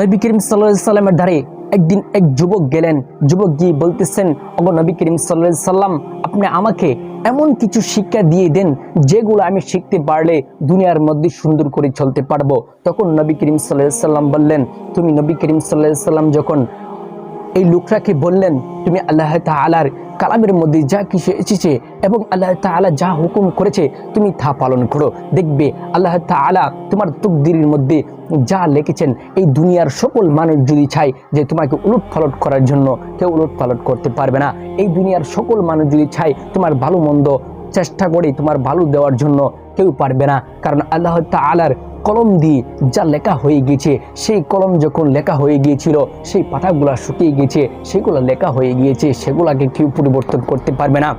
নবী করিম সাল্লা সাল্লামের ধারে একদিন এক যুবক গেলেন। যুবক গিয়ে বলতেছেন অগ নবী করিম সাল্লা সাল্লাম, আপনি আমাকে এমন কিছু শিক্ষা দিয়ে দেন যেগুলো আমি শিখতে পারলে দুনিয়ার মধ্যে সুন্দর করে চলতে পারব। তখন নবী করিম সাল্লাহ সাল্লাম বললেন, তুমি নবী করিম সাল্লাহ সাল্লাম যখন এই লোকটাকে বললেন, তুমি আল্লাহ তালার কালামের মধ্যে যা কিছু এসেছে এবং আল্লাহ তালা যা হুকুম করেছে, তুমি তা পালন করো। দেখবে আল্লাহ তালা তোমার তকদিরের মধ্যে যা লিখেছেন, এই দুনিয়ার সকল মানুষ যদি চায় যে তোমাকে উলট পালট করার জন্য, কেউ উলট পালট করতে পারবে না। এই দুনিয়ার সকল মানুষ যদি চায় তোমার ভালো মন্দ চেষ্টা করে তোমার ভালো দেওয়ার জন্য কেউ পারবে না। কারণ আল্লাহ তালার কলম দিয়ে যা লেখা হয়ে গিয়েছে, সেই কলম যখন লেখা হয়ে গিয়েছিল, সেই পাতাগুলো শুকিয়ে গেছে সেগুলো লেখা হয়ে গিয়েছে, সেগুলাকে কেউ পরিবর্তন করতে পারবে না।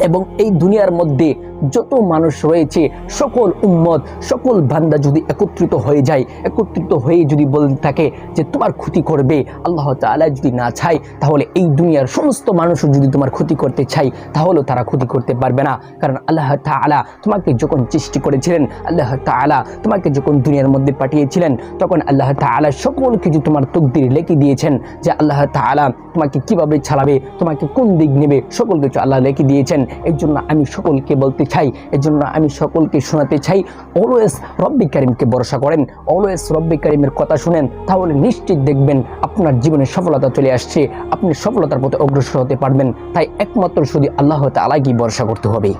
এবং এই দুনিয়ার মধ্যে যত মানুষ রয়েছে, সকল উম্মত, সকল বান্দা যদি একত্রিত হয়ে যায়, একত্রিত হয়ে যদি বলতে থাকে যে তোমার ক্ষতি করবে, আল্লাহ তাআলা যদি না চায়, তাহলে এই দুনিয়ার সমস্ত মানুষও যদি তোমার ক্ষতি করতে চাই তাহলেও তারা ক্ষতি করতে পারবে না। কারণ আল্লাহ তাআলা তোমাকে যখন সৃষ্টি করেছিলেন, আল্লাহ তাআলা তোমাকে যখন দুনিয়ার মধ্যে পাঠিয়েছিলেন, তখন আল্লাহ তাআলা সকল কিছু তোমার তকদির লেখে দিয়েছেন যে আল্লাহ তাআলা তোমাকে কীভাবে ছাড়াবে তোমাকে কোন দিক নেবে, সকল কিছু আল্লাহ লেখে দিয়েছেন। এর জন্য আমি সকলকে বলতে চাই এর জন্য আমি সকলকে শোনাতে চাই অলওয়েজ রব্বি কারিমকে ভরসা করেন অলওয়েজ রব্বি কারিমের কথা শুনেন, তাহলে নিশ্চিত দেখবেন আপনার জীবনে সফলতা চলে আসছে, আপনি সফলতার পথে অগ্রসর হতে পারবেন, তাই একমাত্র শুধু আল্লাহ তালাকেই ভরসা করতে হবে।